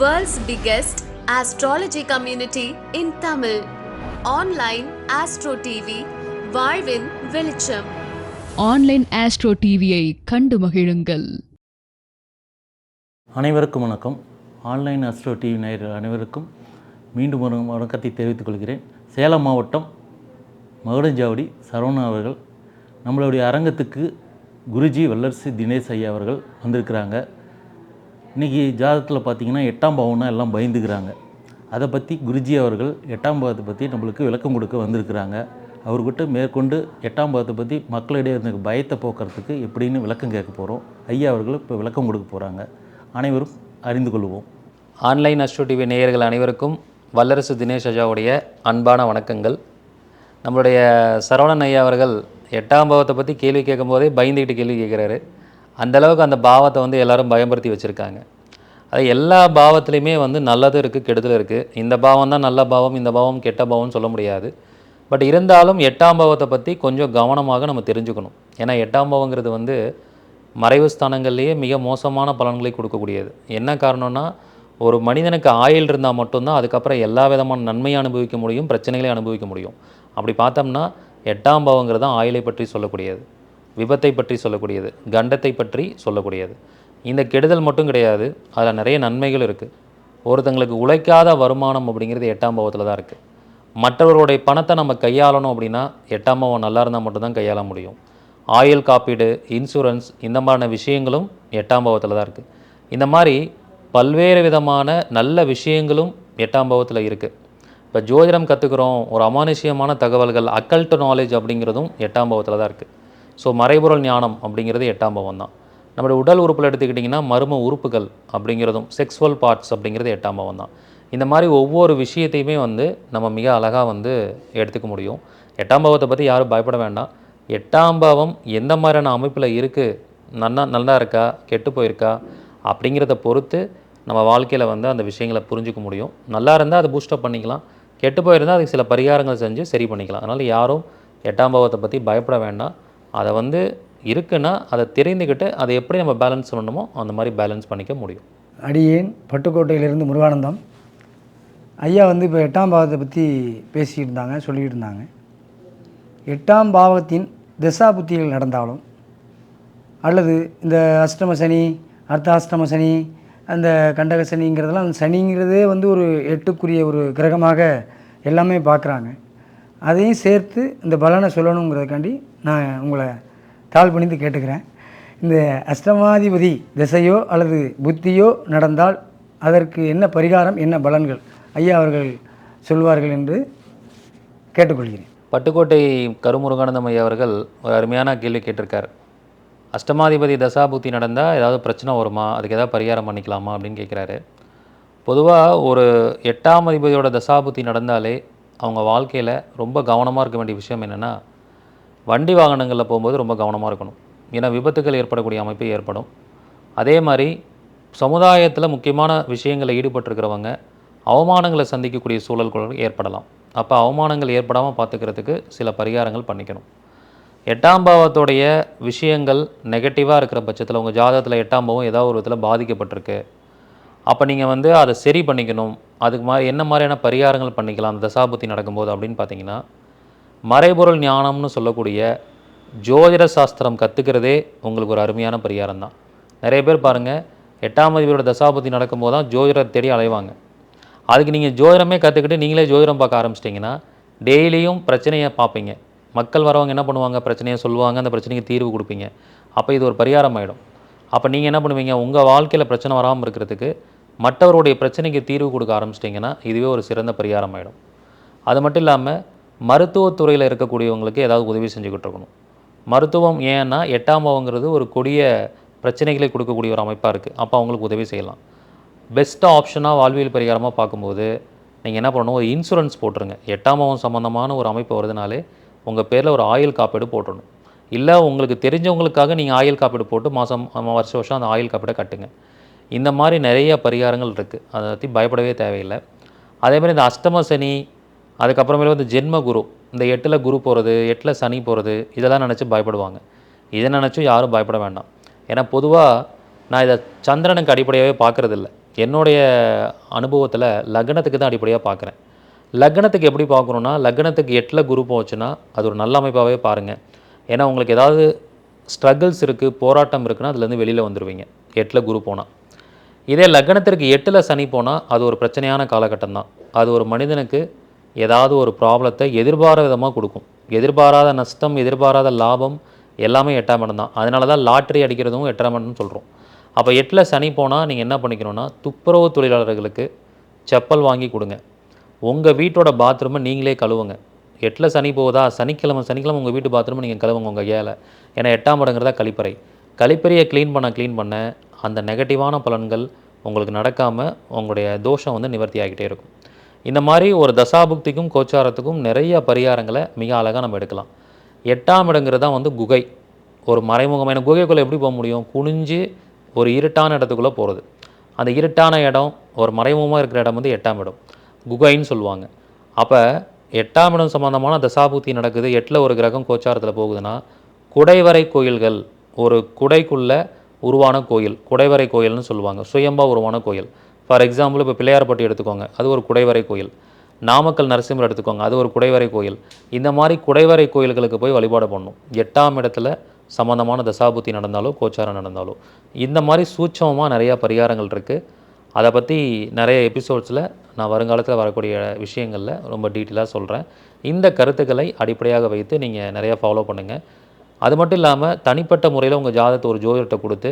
World's biggest astrology community in Tamil. Online Astro TV, வாழ்வின் வெளிச்சம். Online astro டிவியை கண்டு மகிழுங்கள். அனைவருக்கும் வணக்கம். ஆன்லைன் அஸ்ட்ரோ டிவி நேயர்கள் அனைவருக்கும் மீண்டும் ஒரு வணக்கத்தை தெரிவித்துக் கொள்கிறேன். சேலம் மாவட்டம் மகுடஞ்சாவடி சரவணா அவர்கள் நம்மளுடைய அரங்கத்துக்கு குருஜி வல்லரசு தினேஷ் ஐயா அவர்கள் வந்திருக்கிறாங்க. இன்றைக்கி ஜாதகத்தில் பார்த்தீங்கன்னா எட்டாம் பாவம்னா எல்லாம் பயந்துக்கிறாங்க. அதை பற்றி குருஜி அவர்கள் எட்டாம் பாவத்தை பற்றி நம்மளுக்கு விளக்கம் கொடுக்க வந்திருக்கிறாங்க. அவர்கிட்ட மேற்கொண்டு எட்டாம் பாவத்தை பற்றி மக்களிடையே இருந்த பயத்தை போக்குறதுக்கு எப்படின்னு விளக்கம் கேட்க போகிறோம் ஐயா அவர்கள் இப்போ விளக்கம் கொடுக்க போகிறாங்க அனைவரும் அறிந்து கொள்வோம். ஆன்லைன் அஸ்ட்ரோ டிவி நேயர்கள் அனைவருக்கும் வல்லரசு தினேஷ் அஜாவுடைய அன்பான வணக்கங்கள். நம்மளுடைய சரவணன் ஐயா அவர்கள் எட்டாம் பாவத்தை பற்றி கேள்வி கேட்கும்போதே பயந்துக்கிட்டு கேள்வி கேட்குறாரு. அந்தளவுக்கு அந்த பாவத்தை வந்து எல்லோரும் பயன்படுத்தி வச்சுருக்காங்க. அது எல்லா பாவத்துலேயுமே வந்து நல்லதும் இருக்குது கெடுதலும் இருக்குது இந்த பாவம் தான் நல்ல பாவம் இந்த பாவம் கெட்ட பாவம்னு சொல்ல முடியாது. பட் இருந்தாலும் எட்டாம் பாவத்தை பற்றி கொஞ்சம் கவனமாக நம்ம தெரிஞ்சுக்கணும். ஏன்னா எட்டாம் பாவங்கிறது வந்து மறைவு ஸ்தானங்கள்லேயே மிக மோசமான பலன்களை கொடுக்கக்கூடியது. என்ன காரணம்னா ஒரு மனிதனுக்கு ஆயுள் இருந்தால் மட்டும்தான் அதுக்கப்புறம் எல்லா விதமான நன்மையை அனுபவிக்க முடியும் பிரச்சனைகளை அனுபவிக்க முடியும். அப்படி பார்த்தோம்னா எட்டாம் பாவங்கிறது தான் ஆயுளை பற்றி சொல்லக்கூடியது. விபத்தை பற்றி சொல்லக்கூடியது கண்டத்தை பற்றி சொல்லக்கூடியது. இந்த கெடுதல் மட்டும் கிடையாது அதில் நிறைய நன்மைகள் இருக்குது ஒருத்தங்களுக்கு உழைக்காத வருமானம் அப்படிங்கிறது எட்டாம் பாவத்தில் தான் இருக்குது மற்றவர்களுடைய பணத்தை நம்ம கையாளணும் அப்படின்னா எட்டாம் பாவம் நல்லா இருந்தால் மட்டும்தான் கையாள முடியும். ஆயுள் காப்பீடு இன்சூரன்ஸ் இந்த மாதிரியான விஷயங்களும் எட்டாம் பாவத்தில் தான் இருக்குது இந்த மாதிரி பல்வேறு விதமான நல்ல விஷயங்களும் எட்டாம் பாவத்தில் இருக்குது இப்போ ஜோதிடம் கற்றுக்குறோம் ஒரு அமானுஷ்யமான தகவல்கள் அக்கல்ட் நாலேஜ் அப்படிங்கிறதும் எட்டாம் பாவத்தில் தான் இருக்குது ஸோ மறைபொருள் ஞானம் அப்படிங்கிறது எட்டாம் பாவம் தான் நம்மளுடைய உடல் உறுப்பில் எடுத்துக்கிட்டிங்கன்னா மர்ம உறுப்புகள் அப்படிங்கிறதும் செக்ஸுவல் பார்ட்ஸ் அப்படிங்கிறது எட்டாம் பாவம் தான் இந்த மாதிரி ஒவ்வொரு விஷயத்தையுமே வந்து நம்ம மிக அழகாக வந்து எடுத்துக்க முடியும். எட்டாம் பாவத்தை பற்றி யாரும் பயப்பட வேண்டாம். எட்டாம் பாவம் எந்த மாதிரியான அமைப்பில் இருக்குது நல்லா நல்லா இருக்கா? கெட்டு போயிருக்கா? அப்படிங்கிறத பொறுத்து நம்ம வாழ்க்கையில் வந்து அந்த விஷயங்களை புரிஞ்சுக்க முடியும். நல்லா இருந்தால் அதை பூஸ்டப் பண்ணிக்கலாம். கெட்டு போயிருந்தால் அதுக்கு சில பரிகாரங்கள் செஞ்சு சரி பண்ணிக்கலாம். அதனால் யாரும் எட்டாம் பாவத்தை பற்றி பயப்பட வேண்டாம். அதை வந்து இருக்குன்னா அதை தெரிந்துக்கிட்டு அதை எப்படி நம்ம பேலன்ஸ் பண்ணணுமோ அந்த மாதிரி பேலன்ஸ் பண்ணிக்க முடியும். அடியேன் பட்டுக்கோட்டையிலிருந்து முருகானந்தம். ஐயா வந்து இப்போ எட்டாம் பாவத்தை பற்றி பேசிக்கிட்டு இருந்தாங்க சொல்லிக்கிட்டு இருந்தாங்க எட்டாம் பாவத்தின் திசா புத்திகள் நடந்தாலும் அல்லது இந்த அஷ்டம சனி அர்த்த அஷ்டம சனி அந்த கண்டக சனிங்கிறதெல்லாம் அந்த சனிங்கிறதே வந்து ஒரு எட்டுக்குரிய ஒரு கிரகமாக எல்லாமே பார்க்குறாங்க. அதையும் சேர்த்து இந்த பலனை சொல்லணுங்கிறதுக்காண்டி நான் உங்களை கால் பண்ணிந்து கேட்டுக்கிறேன். இந்த அஷ்டமாதிபதி திசையோ அல்லது புத்தியோ நடந்தால் அதற்கு என்ன பரிகாரம் என்ன பலன்கள்? ஐயா அவர்கள் சொல்வார்கள் என்று கேட்டுக்கொள்கிறேன். பட்டுக்கோட்டை கருமுருகானந்தம் ஐயா அவர்கள் ஒரு அருமையான கேள்வி கேட்டிருக்கார். அஷ்டமாதிபதி தசாபூத்தி நடந்தால் ஏதாவது பிரச்சனை வருமா? அதுக்கு ஏதாவது பரிகாரம் பண்ணிக்கலாமா அப்படின்னு கேட்குறாரு. பொதுவாக ஒரு எட்டாம் அதிபதியோட தசாபுத்தி நடந்தாலே அவங்க வாழ்க்கையில் ரொம்ப கவனமாக இருக்க வேண்டிய விஷயம் என்னென்னா வண்டி வாகனங்களில் போகும்போது ரொம்ப கவனமாக இருக்கணும். ஏன்னா விபத்துகள் ஏற்படக்கூடிய அமைப்பு ஏற்படும். அதே மாதிரி சமுதாயத்தில் முக்கியமான விஷயங்களில் ஈடுபட்டிருக்கிறவங்க அவமானங்களை சந்திக்கக்கூடிய சூழல்கள் ஏற்படலாம். அப்போ அவமானங்கள் ஏற்படாமல் பார்த்துக்கிறதுக்கு சில பரிகாரங்கள் பண்ணிக்கணும். எட்டாம் பாவத்துடைய விஷயங்கள் நெகட்டிவாக இருக்கிற பட்சத்தில் உங்கள் ஜாதகத்தில் எட்டாம் பாவம் ஏதாவது ஒரு விதத்தில் பாதிக்கப்பட்டிருக்கு. அப்போ நீங்கள் வந்து அதை சரி பண்ணிக்கணும். அதுக்கு மாதிரி என்ன மாதிரியான பரிகாரங்கள் பண்ணிக்கலாம் அந்த தசாபுத்தி நடக்கும்போது அப்படின்னு பார்த்தீங்கன்னா மறைபொருள் ஞானம்னு சொல்லக்கூடிய ஜோதிட சாஸ்திரம் கற்றுக்கிறதே உங்களுக்கு ஒரு அருமையான பரிகாரம் தான். நிறைய பேர் பாருங்கள் எட்டாம் அதிபரோட தசாபுத்தி நடக்கும்போது தான் ஜோதிடத்தை தேடி அலைவாங்க. அதுக்கு நீங்கள் ஜோதிடமே கற்றுக்கிட்டு நீங்களே ஜோதிடம் பார்க்க ஆரம்பிச்சிட்டிங்கன்னா டெய்லியும் பிரச்சனையை பார்ப்பீங்க. மக்கள் வரவங்க என்ன பண்ணுவாங்க? பிரச்சனையை சொல்லுவாங்க அந்த பிரச்சனைக்கு தீர்வு கொடுப்பீங்க. அப்போ இது ஒரு பரிகாரம் ஆகிடும் அப்போ நீங்கள் என்ன பண்ணுவீங்க? உங்கள் வாழ்க்கையில் பிரச்சனை வராமல் இருக்கிறதுக்கு மற்றவருடைய பிரச்சனைக்கு தீர்வு கொடுக்க ஆரம்பிச்சிட்டிங்கன்னா இதுவே ஒரு சிறந்த பரிகாரம் ஆகிடும் அது மட்டும் இல்லாமல் மருத்துவத்துறையில் இருக்கக்கூடியவங்களுக்கு ஏதாவது உதவி செஞ்சுக்கிட்டு இருக்கணும். மருத்துவம் ஏன்னா எட்டாம் பாவங்கிறது ஒரு கொடிய பிரச்சனைகளை கொடுக்கக்கூடிய ஒரு அமைப்பாக இருக்குது அப்போ அவங்களுக்கு உதவி செய்யலாம். பெஸ்ட் ஆப்ஷனாக வாழ்வியல் பரிகாரமாக பார்க்கும்போது நீங்கள் என்ன பண்ணணும்? ஒரு இன்சூரன்ஸ் போட்டுருங்க. எட்டாம் பாவம் சம்மந்தமான ஒரு அமைப்பு வருதுனாலே உங்கள் பேரில் ஒரு ஆயுள் காப்பீடு போட்டுடணும். இல்லை உங்களுக்கு தெரிஞ்சவங்களுக்காக நீங்கள் ஆயுள் காப்பீடு போட்டு மாதம் வருஷம் வருஷம் அந்த ஆயுள் காப்பீடை கட்டுங்க. இந்த மாதிரி நிறைய பரிகாரங்கள் இருக்குது அதை பற்றி பயப்படவே தேவையில்லை. அதே மாதிரி இந்த அஷ்டம சனி அதுக்கப்புறமேல வந்து ஜென்ம குரு இந்த எட்டில் குரு போகிறது எட்டில் சனி போகிறது இதெல்லாம் நினச்சி பயப்படுவாங்க. இதை நினச்சும் யாரும் பயப்பட வேண்டாம். ஏன்னா பொதுவாக நான் இதை சந்திரனுக்கு அடிப்படையாகவே பார்க்குறதில்ல. என்னுடைய அனுபவத்தில் லக்னத்துக்கு தான் அடிப்படையாக பார்க்குறேன். லக்னத்துக்கு எப்படி பார்க்கணுன்னா லக்னத்துக்கு எட்டில் குரு போச்சுன்னா அது ஒரு நல்ல அமைப்பாகவே பாருங்கள் ஏன்னா உங்களுக்கு ஏதாவது ஸ்ட்ரகிள்ஸ் இருக்குது போராட்டம் இருக்குன்னா அதுலேருந்து வெளியில் வந்துடுவீங்க எட்டில் குரு போனால் இதே லக்னத்திற்கு எட்டில் சனி போனால் அது ஒரு பிரச்சனையான காலகட்டம் தான் அது ஒரு மனிதனுக்கு ஏதாவது ஒரு ப்ராப்ளத்தை எதிர்பாராத விதமாக கொடுக்கும். எதிர்பாராத நஷ்டம் எதிர்பாராத லாபம் எல்லாமே எட்டாம் இடம் தான் அதனால தான் லாட்ரி அடிக்கிறதும் எட்டாம் இடம்னு சொல்கிறோம் அப்போ எட்டில் சனி போனால் நீங்கள் என்ன பண்ணிக்கணும்னா துப்புரவு தொழிலாளர்களுக்கு செப்பல் வாங்கி கொடுங்க. உங்கள் வீட்டோட பாத்ரூமை நீங்களே கழுவுங்க. எட்டில் சனி போகுதா? சனிக்கிழமை சனிக்கிழமை உங்கள் வீட்டு பாத்ரூமை நீங்கள் கழுவுங்க உங்கள் ஏழை. ஏன்னா எட்டாம் இடங்கிறதா கழிப்பறை. கழிப்பறையை க்ளீன் பண்ண க்ளீன் பண்ண அந்த நெகட்டிவான பலன்கள் உங்களுக்கு நடக்காமல் உங்களுடைய தோஷம் வந்து நிவர்த்தி ஆகிட்டே இருக்கும். இந்த மாதிரி ஒரு தசாபுக்திக்கும் கோச்சாரத்துக்கும் நிறைய பரிகாரங்களை மிக அழகாக நம்ம எடுக்கலாம். எட்டாம் இடங்கிறது தான் வந்து குகை. ஒரு மறைமுகமான குகைக்குள்ளே எப்படி போக முடியும்? குனிஞ்சு ஒரு இருட்டான இடத்துக்குள்ளே போகிறது அந்த இருட்டான இடம் ஒரு மறைமுகமாக இருக்கிற இடம் வந்து எட்டாம் இடம். குகைன்னு சொல்லுவாங்க. அப்போ எட்டாம் இடம் சம்மந்தமான தசாபுத்தி நடக்குது. எட்டில் ஒரு கிரகம் கோச்சாரத்தில் போகுதுன்னா குடைவரை கோயில்கள் ஒரு குடைக்குள்ளே உருவான கோயில் குடைவரை கோயில்னு சொல்லுவாங்க. சுயம்பா உருவான கோயில். ஃபார் எக்ஸாம்பிள் இப்போ பிள்ளையார்பட்டி எடுத்துக்கோங்க. அது ஒரு குடைவரை கோயில். நாமக்கல் நரசிம்மர் எடுத்துக்கோங்க. அது ஒரு குடைவரை கோயில். இந்த மாதிரி குடைவரை கோயில்களுக்கு போய் வழிபாடு பண்ணணும். எட்டாம் இடத்துல சம்மந்தமான தசாபுத்தி நடந்தாலோ கோச்சாரம் நடந்தாலோ. இந்த மாதிரி சூட்சமமாக நிறையா பரிகாரங்கள் இருக்குது அதை பற்றி நிறைய எபிசோட்ஸில் நான் வருங்காலத்தில் வரக்கூடிய விஷயங்களில் ரொம்ப டீட்டெயிலாக சொல்கிறேன் இந்த கருத்துக்களை அடிப்படையாக வைத்து நீங்கள் நிறையா ஃபாலோ பண்ணுங்கள் அது மட்டும் இல்லாமல் தனிப்பட்ட முறையில் உங்கள் ஜாதகத்தை ஒரு ஜோதிடத்தை கொடுத்து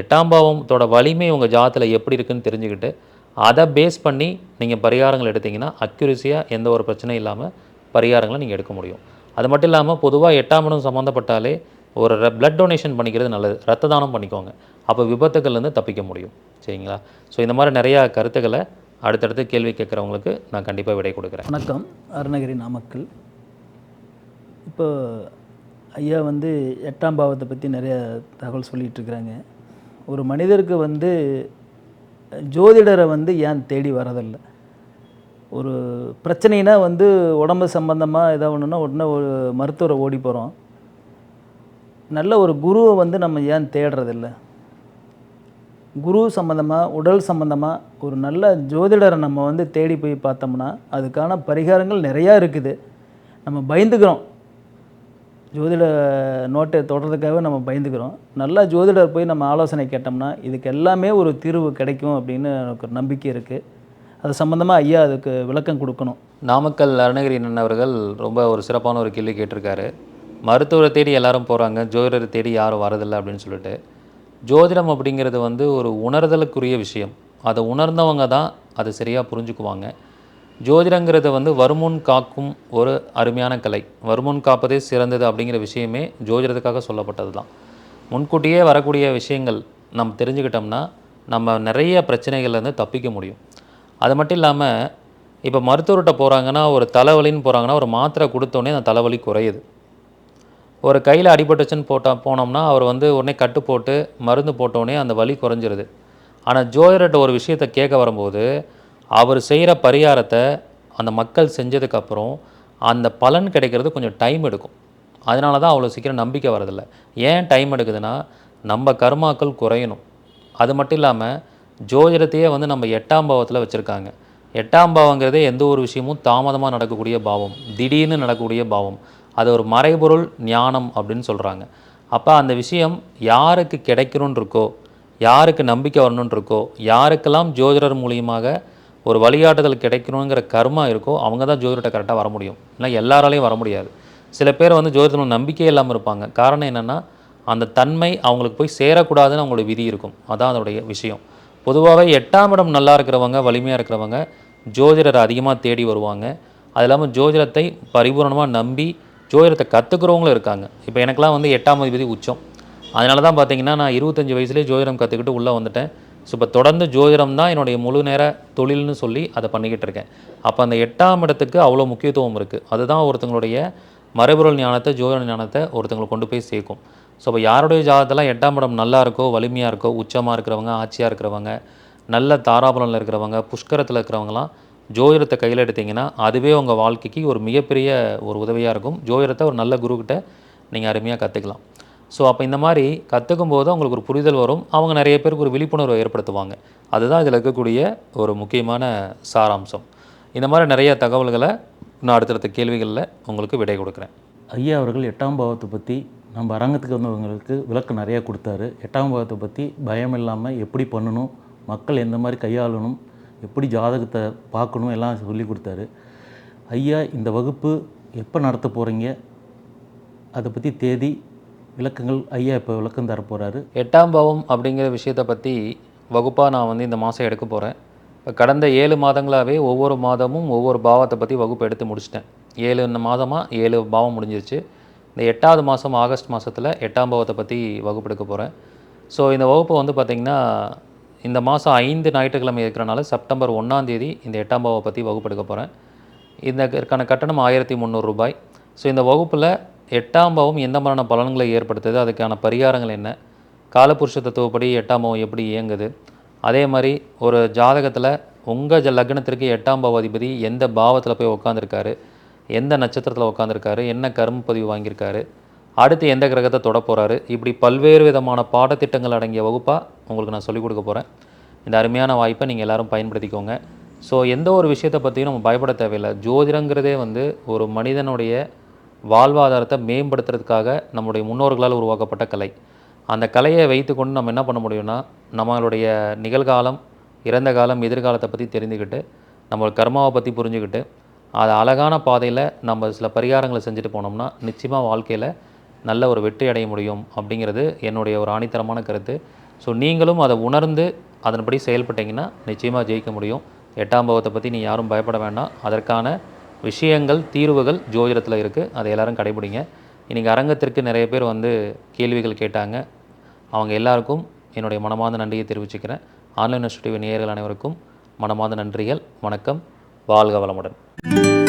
எட்டாம் பாவத்தோட வலிமை உங்கள் ஜாதத்தில் எப்படி இருக்குன்னு தெரிஞ்சுக்கிட்டு அதை பேஸ் பண்ணி நீங்கள் பரிகாரங்கள் எடுத்தீங்கன்னா அக்யூரஸியாக எந்த ஒரு பிரச்சனையும் இல்லாமல் பரிகாரங்களை நீங்கள் எடுக்க முடியும். அது மட்டும் இல்லாமல் பொதுவாக எட்டாம் இடம் சம்மந்தப்பட்டாலே ஒரு பிளட் டொனேஷன் பண்ணிக்கிறது நல்லது. ரத்த தானம் பண்ணிக்கோங்க. அப்போ விபத்துக்கள்லேருந்து தப்பிக்க முடியும். சரிங்களா? ஸோ இந்த மாதிரி நிறையா கருத்துக்களை அடுத்தடுத்து கேள்வி கேட்குறவங்களுக்கு நான் கண்டிப்பாக விடை கொடுக்குறேன். வணக்கம். அருணகிரி நாமக்கல். இப்போ ஐயா வந்து எட்டாம் பாவத்தை பற்றி நிறைய தகவல் சொல்லிகிட்ருக்குறாங்க இருக்கிறாங்க ஒரு மனிதருக்கு வந்து ஜோதிடரை வந்து ஏன் தேடி வரதில்லை? ஒரு பிரச்சனைனா வந்து உடம்பு சம்பந்தமாக ஏதாவது ஒன்றுனா உடனே ஒரு மருத்துவரை ஓடி போகிறோம் நல்ல ஒரு குருவை வந்து நம்ம ஏன் தேடுறதில்ல? குரு சம்மந்தமாக உடல் சம்மந்தமாக ஒரு நல்ல ஜோதிடரை நம்ம வந்து தேடி போய் பார்த்தோம்னா அதுக்கான பரிகாரங்கள் நிறையா இருக்குது. நம்ம பயந்துக்கிறோம். ஜோதிட நோட்டை தொடர்றதுக்காகவே நம்ம பயந்துக்கிறோம். நல்லா ஜோதிடர் போய் நம்ம ஆலோசனை கேட்டோம்னா இதுக்கு எல்லாமே ஒரு தீர்வு கிடைக்கும் அப்படின்னு எனக்கு ஒரு நம்பிக்கை இருக்குது அது சம்மந்தமாக ஐயா அதுக்கு விளக்கம் கொடுக்கணும். நாமக்கல் அருணகிரி அவர்கள் ரொம்ப ஒரு சிறப்பான ஒரு கேள்வி கேட்டிருக்காரு. மருத்துவரை தேடி எல்லாரும் போகிறாங்க ஜோதிடரை தேடி யாரும் வரதில்லை அப்படின்னு சொல்லிட்டு. ஜோதிடம் அப்படிங்கிறது வந்து ஒரு உணர்தலுக்குரிய விஷயம். அதை உணர்ந்தவங்க தான் அதை சரியாக புரிஞ்சுக்குவாங்க. ஜோதிடங்கிறது வந்து வருமுன் காக்கும் ஒரு அருமையான கலை. வருமுன் காப்பதே சிறந்தது அப்படிங்கிற விஷயமே ஜோதிடத்துக்காக சொல்லப்பட்டது தான். முன்கூட்டியே வரக்கூடிய விஷயங்கள் நம்ம தெரிஞ்சுக்கிட்டோம்னா நம்ம நிறைய பிரச்சனைகள்லேருந்து தப்பிக்க முடியும். அது மட்டும் இல்லாமல் இப்போ மருத்துவர்கிட்ட போகிறாங்கன்னா ஒரு தலைவலின்னு போகிறாங்கன்னா ஒரு மாத்திரை கொடுத்தோடனே அந்த தலைவலி குறையுது. ஒரு கையில் அடிபட்டுச்சுன்னு போட்டால் போனோம்னா அவர் வந்து உடனே கட்டு போட்டு மருந்து போட்டோடனே அந்த வலி குறைஞ்சிருது. ஆனால் ஜோதிடர்கிட்ட ஒரு விஷயத்தை கேட்க வரும்போது அவர் செய்கிற பரிகாரத்தை அந்த மக்கள் செஞ்சதுக்கப்புறம் அந்த பலன் கிடைக்கிறது கொஞ்சம் டைம் எடுக்கும். அதனால தான் அவ்வளோ சீக்கிரம் நம்பிக்கை வரதில்லை ஏன் டைம் எடுக்குதுன்னா நம்ம கர்மாக்கள் குறையணும். அது மட்டும் இல்லாமல் ஜோதிடத்தையே வந்து நம்ம எட்டாம் பாவத்தில் வச்சுருக்காங்க. எட்டாம் பாவங்கிறதே எந்த ஒரு விஷயமும் தாமதமாக நடக்கக்கூடிய பாவம். திடீர்னு நடக்கக்கூடிய பாவம். அது ஒரு மறைபொருள் ஞானம் அப்படின்னு சொல்கிறாங்க அப்போ அந்த விஷயம் யாருக்கு கிடைக்கணும்னு இருக்கோ யாருக்கு நம்பிக்கை வரணும்னு இருக்கோ யாருக்கெல்லாம் ஜோதிடர் மூலியமாக ஒரு வழிகாட்டுதல் கிடைக்கணுங்கிற கர்மா இருக்கோ அவங்க தான் ஜோதிடத்தை கரெக்டாக வர முடியும். இல்லை எல்லாராலையும் வர முடியாது. சில பேர் வந்து ஜோதிடத்தில் நம்பிக்கையே இல்லாமல் இருப்பாங்க. காரணம் என்னென்னா அந்த தன்மை அவங்களுக்கு போய் சேரக்கூடாதுன்னு அவங்களோட விதி இருக்கும். அதான் அதனுடைய விஷயம். பொதுவாகவே எட்டாம் இடம் நல்லா இருக்கிறவங்க வலிமையாக இருக்கிறவங்க ஜோதிடரை அதிகமாக தேடி வருவாங்க. அது இல்லாமல் ஜோதிடத்தை பரிபூரணமாக நம்பி ஜோதிடத்தை கற்றுக்கிறவங்களும் இருக்காங்க. இப்போ எனக்கெல்லாம் வந்து எட்டாம் அதிபதி உச்சம். அதனால தான் பார்த்தீங்கன்னா நான் இருபத்தஞ்சி வயசுலேயே ஜோதிடம் கற்றுக்கிட்டு உள்ளே வந்துட்டேன். ஸோ இப்போ தொடர்ந்து ஜோதிடம் தான் என்னுடைய முழு நேர தொழில்னு சொல்லி அதை பண்ணிக்கிட்டு இருக்கேன். அப்போ அந்த எட்டாம் இடத்துக்கு அவ்வளோ முக்கியத்துவம் இருக்குது அதுதான் ஒருத்தங்களுடைய மறைபொருள் ஞானத்தை ஜோதிட ஞானத்தை ஒருத்தங்களை கொண்டு போய் சேர்க்கும். ஸோ இப்போ யாருடைய ஜாதகத்தெல்லாம் எட்டாம் இடம் நல்லா இருக்கோ வலிமையாக இருக்கோ உச்சமாக இருக்கிறவங்க ஆட்சியாக இருக்கிறவங்க நல்ல தாராபலனில் இருக்கிறவங்க புஷ்கரத்தில் இருக்கிறவங்களாம் ஜோதிடத்தை கையில் எடுத்தீங்கன்னா அதுவே உங்கள் வாழ்க்கைக்கு ஒரு மிகப்பெரிய ஒரு உதவியாக இருக்கும். ஜோதிடத்தை ஒரு நல்ல குருக்கிட்ட நீங்கள் அருமையாக கற்றுக்கலாம் ஸோ அப்போ இந்த மாதிரி கற்றுக்கும் போது அவங்களுக்கு ஒரு புரிதல் வரும். அவங்க நிறைய பேருக்கு ஒரு விழிப்புணர்வை ஏற்படுத்துவாங்க. அதுதான் இதில் இருக்கக்கூடிய ஒரு முக்கியமான சாராம்சம். இந்த மாதிரி நிறைய தகவல்களை நான் அடுத்தடுத்த கேள்விகளில் உங்களுக்கு விடை கொடுக்குறேன். ஐயா அவர்கள் எட்டாம் பாவத்தை பற்றி நம்ம அரங்கத்துக்கு வந்தவங்களுக்கு விளக்கம் நிறையா கொடுத்தாரு. எட்டாம் பாவத்தை பற்றி பயம் இல்லாமல் எப்படி பண்ணணும் மக்கள் எந்த மாதிரி கையாளணும் எப்படி ஜாதகத்தை பார்க்கணும் எல்லாம் சொல்லி கொடுத்தாரு. ஐயா இந்த வகுப்பு எப்போ நடத்த போகிறீங்க அதை பற்றி தேதி விளக்கங்கள் ஐயா இப்போ விளக்கம் தர போகிறாரு எட்டாம் பாவம் அப்படிங்கிற விஷயத்தை பற்றி வகுப்பாக நான் வந்து இந்த மாதம் எடுக்க போகிறேன் இப்போ கடந்த ஏழு மாதங்களாகவே ஒவ்வொரு மாதமும் ஒவ்வொரு பாவத்தை பற்றி வகுப்பு எடுத்து முடிச்சிட்டேன். ஏழு மாதமாக ஏழு பாவம் முடிஞ்சிருச்சு. இந்த எட்டாவது மாதம் ஆகஸ்ட் மாதத்தில் எட்டாம் பாவத்தை பற்றி வகுப்பு எடுக்க போகிறேன் ஸோ இந்த வகுப்பு வந்து பார்த்திங்கன்னா இந்த மாதம் ஐந்து ஞாயிற்றுக்கிழமை இருக்கிறனால செப்டம்பர் ஒன்றாம் தேதி இந்த எட்டாம் பாவை பற்றி வகுப்பு எடுக்க போகிறேன் இதற்கான கட்டணம் ஆயிரத்தி முந்நூறு ரூபாய். ஸோ இந்த வகுப்பில் எட்டாம் பாவம் எந்த மாதிரியான பலன்களை ஏற்படுத்துது? அதுக்கான பரிகாரங்கள் என்ன? காலபுருஷ தத்துவப்படி எட்டாம் பாவம் எப்படி இயங்குது? அதே மாதிரி ஒரு ஜாதகத்தில் உங்கள் ஜ லக்னத்திற்கு எட்டாம் பாவாதிபதி எந்த பாவத்தில் போய் உட்காந்துருக்காரு எந்த நட்சத்திரத்தில் உட்காந்துருக்காரு என்ன கர்ம பதிவு வாங்கியிருக்காரு? அடுத்து எந்த கிரகத்தை தொட போகிறாரு இப்படி பல்வேறு விதமான பாடத்திட்டங்கள் அடங்கிய வகுப்பாக உங்களுக்கு நான் சொல்லிக் கொடுக்க போகிறேன் இந்த அருமையான வாய்ப்பை நீங்கள் எல்லாரும் பயன்படுத்திக்கோங்க. ஸோ எந்த ஒரு விஷயத்தை பற்றியும் நம்ம பயப்பட தேவையில்லை. ஜோதிடங்கிறதே வந்து ஒரு மனிதனுடைய வாழ்வாதாரத்தை மேம்படுத்துறதுக்காக நம்முடைய முன்னோர்களால் உருவாக்கப்பட்ட கலை. அந்த கலையை வைத்துக்கொண்டு நம்ம என்ன பண்ண முடியும்னா நம்மளுடைய நிகழ்காலம் இறந்த காலம் எதிர்காலத்தை பற்றி தெரிஞ்சுக்கிட்டு நம்ம கர்மாவை பற்றி புரிஞ்சுக்கிட்டு அது அழகான பாதையில் நம்ம சில பரிகாரங்களை செஞ்சுட்டு போனோம்னா நிச்சயமாக வாழ்க்கையில் நல்ல ஒரு வெற்றி அடைய முடியும் அப்படிங்கிறது என்னுடைய ஒரு ஆணித்தரமான கருத்து. ஸோ நீங்களும் அதை உணர்ந்து அதன்படி செயல்பட்டீங்கன்னா நிச்சயமாக ஜெயிக்க முடியும். எட்டாம் பாவத்தை பற்றி நீ யாரும் பயப்பட வேண்டாம். அதற்கான விஷயங்கள் தீர்வுகள் ஜோதிடத்தில் இருக்குது அதை எல்லோரும் கடைபிடிங்க. இன்றைக்கி அரங்கத்திற்கு நிறைய பேர் வந்து கேள்விகள் கேட்டாங்க. அவங்க எல்லாருக்கும் என்னுடைய மனமார்ந்த நன்றியை தெரிவிச்சுக்கிறேன். ஆன்லைன் டிவி நேயர்கள் அனைவருக்கும் மனமார்ந்த நன்றிகள். வணக்கம். வாழ்க வளமுடன்.